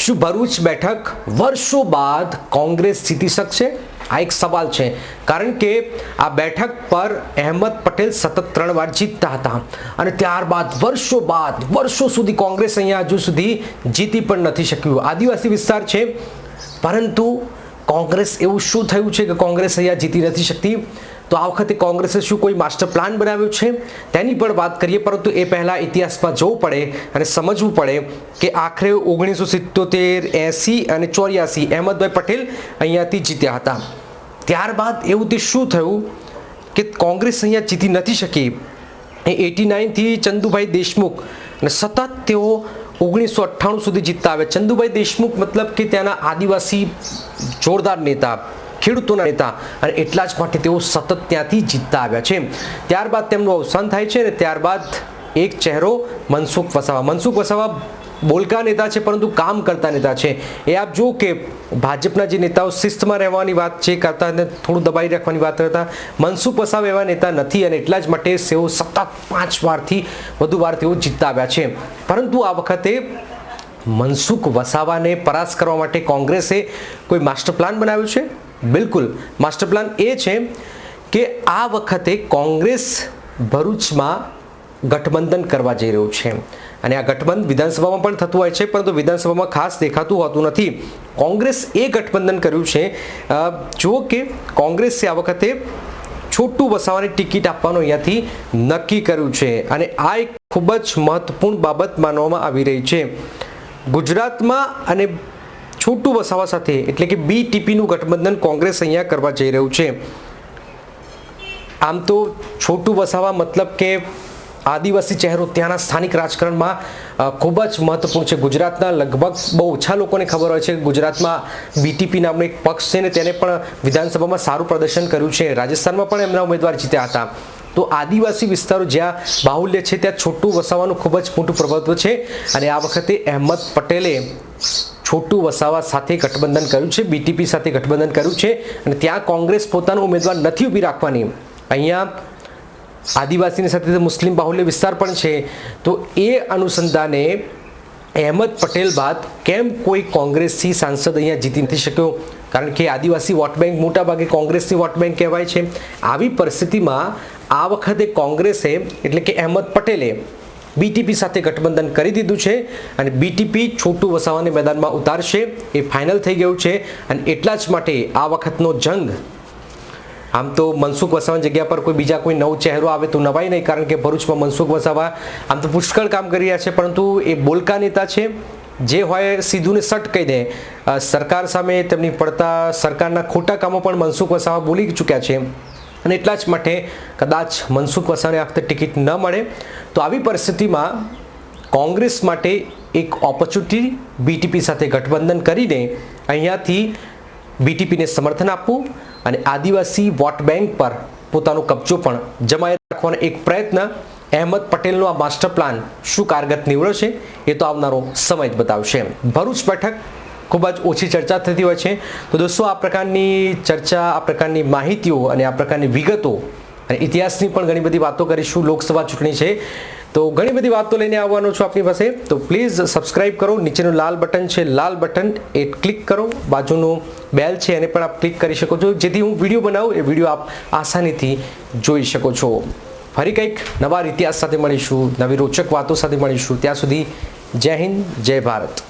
શું ભરૂચ બેઠક વર્ષો બાદ કોંગ્રેસ જીતી શકશે? આ એક સવાલ છે. કારણ કે આ બેઠક પર અહેમદ પટેલ સતત ત્રણ વાર જીતતા હતા અને ત્યારબાદ વર્ષો બાદ, વર્ષો સુધી કોંગ્રેસ અહીંયા હજુ સુધી જીતી પણ નથી શક્યું. આદિવાસી વિસ્તાર છે. પરંતુ કોંગ્રેસ એવું શું થયું છે કે કોંગ્રેસ અહીંયા જીતી નથી શકતી? તો આ વખતે કોંગ્રેસે શું કોઈ માસ્ટર પ્લાન બનાવ્યો છે? તેની પણ વાત કરીએ, પરંતુ એ પહેલાં ઇતિહાસમાં જવું પડે અને સમજવું પડે કે આખરે ઓગણીસો સિત્તોતેર, એંસી અને ચોર્યાસી અહેમદભાઈ પટેલ અહીંયાથી જીત્યા હતા. ત્યારબાદ એવું તે શું થયું કે કોંગ્રેસ અહીંયા જીતી નથી શકી? એ એટી નાઇનથી ચંદુભાઈ દેશમુખ અને સતત તેઓ ઓગણીસો અઠ્ઠાણું સુધી જીતતા આવે. ચંદુભાઈ દેશમુખ મતલબ કે ત્યાંના આદિવાસી જોરદાર નેતા. ખેડૂતોના નેતા અને એટલા જ માટે તેઓ સતત ત્યાંથી જીતતા આવ્યા છે. ત્યારબાદ તેમનું અવસાન થાય છે અને ત્યારબાદ એક ચહેરો મનસુખ વસાવા. મનસુખ વસાવા બોલકા નેતા છે, પરંતુ કામ કરતા નેતા છે. એ આપ જુઓ કે ભાજપના જે નેતાઓ શિસ્તમાં રહેવાની વાત છે, કરતા થોડું દબાઈ રાખવાની વાત કરતા, મનસુખ વસાવ એવા નેતા નથી અને એટલા જ માટે તેઓ સતત પાંચ વારથી વધુ વાર તેઓ જીતતા આવ્યા છે. પરંતુ આ વખતે મનસુખ વસાવાને પરાસ્ત કરવા માટે કોંગ્રેસે કોઈ માસ્ટર પ્લાન બનાવ્યો છે? બિલકુલ. માસ્ટર પ્લાન એ છે કે આ વખતે કોંગ્રેસ ભરૂચમાં ગઠબંધન કરવા જઈ રહ્યું છે. અને આ ગઠબંધન વિધાનસભામાં પણ થતું હોય છે, પરંતુ વિધાનસભામાં ખાસ દેખાતું હોતું નથી. કોંગ્રેસ એ ગઠબંધન કર્યું છે. જો કે કોંગ્રેસે આ વખતે છોટું વસાવાની ટિકિટ આપવાનું અહીંયાથી નક્કી કર્યું છે. અને આ એક ખૂબ જ મહત્વપૂર્ણ બાબત માનવામાં આવી રહી છે. ગુજરાતમાં અને છોટું વસાવા સાથે, એટલે કે બીટીપીનું ગઠબંધન કોંગ્રેસ અહીંયા કરવા જઈ રહ્યું છે. આમ તો છોટું વસાવા મતલબ કે આદિવાસી ચહેરો ત્યાંના સ્થાનિક રાજકારણમાં ખૂબ જ મહત્વપૂર્ણ છે. ગુજરાતના લગભગ બહુ ઓછા લોકોને ખબર હોય છે. ગુજરાતમાં બીટીપી નામનો એક પક્ષ છે ને તેને પણ વિધાનસભામાં સારું પ્રદર્શન કર્યું છે. રાજસ્થાનમાં પણ એમના ઉમેદવાર જીત્યા હતા. તો આદિવાસી વિસ્તારો જ્યાં બાહુલ્ય છે, ત્યાં છોટું વસાવાનું ખૂબ જ મોટું પ્રભુત્વ છે. અને આ વખતે અહેમદ પટેલે છોટું વસાવા સાથે ગઠબંધન કર્યું છે બીટીપી સાથે ગઠબંધન કર્યું છે અને ત્યાં કોંગ્રેસ પોતાનો ઉમેદવાર નથી ઊભી રાખવાની. અહીંયા આદિવાસીની સાથે મુસ્લિમ બાહુલ્ય વિસ્તાર પણ છે. તો એ અનુસંધાને અહેમદ પટેલ બાદ કેમ કોઈ કોંગ્રેસથી સાંસદ અહીંયા જીતી નથી શક્યો? કારણ કે આદિવાસી વોટ બેંક મોટાભાગે કોંગ્રેસની વોટ બેંક કહેવાય છે. આવી પરિસ્થિતિમાં આ વખતે કોંગ્રેસે, એટલે કે અહેમદ પટેલે બીટીપી સાથે ગઠબંધન કરી દીધું છે અને બીટીપી છોટું વસાવાને મેદાનમાં ઉતારશે. એ ફાઇનલ થઈ ગયું છે અને એટલા જ માટે આ વખતનો જંગ. આમ તો મનસુખ વસાવાની જગ્યા પર કોઈ બીજા કોઈ નવો ચહેરો આવે તો નવાય નહીં, કારણ કે ભરૂચમાં મનસુખ વસાવા આમ તો પુષ્કળ કામ કરી રહ્યા છે, પરંતુ એ બોલકા નેતા છે. જે હોય સીધું ને સટ કહી દે. સરકાર સામે તેમની પડતા સરકારના ખોટા કામો પણ મનસુખ વસાવા બોલી ચૂક્યા છે. અને એટલા જ માટે કદાચ મનસુખ વસાવાને વખતે ટિકિટ ન મળે, તો આવી પરિસ્થિતિમાં કોંગ્રેસ માટે એક ઓપોર્ચ્યુનિટી બીટીપી સાથે ગઠબંધન કરીને અહીંયાથી બીટીપીને સમર્થન આપવું અને આદિવાસી વોટ બેંક પર પોતાનો કબજો પણ જમાઈ રાખવાનો એક પ્રયત્ન. અહેમદ પટેલનો આ માસ્ટર પ્લાન શું કારગત નીવડ્યો છે એ તો આવનારો સમય જ બતાવશે. ભરૂચ બેઠક ખૂબ જ ઓછી ચર્ચા થતી હોય છે. તો દોસ્તો, આ પ્રકારની ચર્ચા, આ પ્રકારની માહિતીઓ અને આ પ્રકારની વિગતો અને ઇતિહાસની પણ ઘણી બધી વાતો કરીશું. લોકસભા ચૂંટણી છે. તો ઘણી બધી વાતો લઈને આવવાનો છું આપની પાસે. તો પ્લીઝ સબસ્ક્રાઇબ કરો. નીચેનું લાલ બટન છે, લાલ બટન એ ક્લિક કરો. બાજુનું બેલ છે, એને પણ આપ ક્લિક કરી શકો છો. જેથી હું વીડિયો બનાવું, એ વીડિયો આપ આસાનીથી જોઈ શકો છો. ફરી કંઈક નવા ઇતિહાસ સાથે મળીશું, નવી રોચક વાતો સાથે મળીશું. ત્યાં સુધી જય હિન્દ, જય ભારત.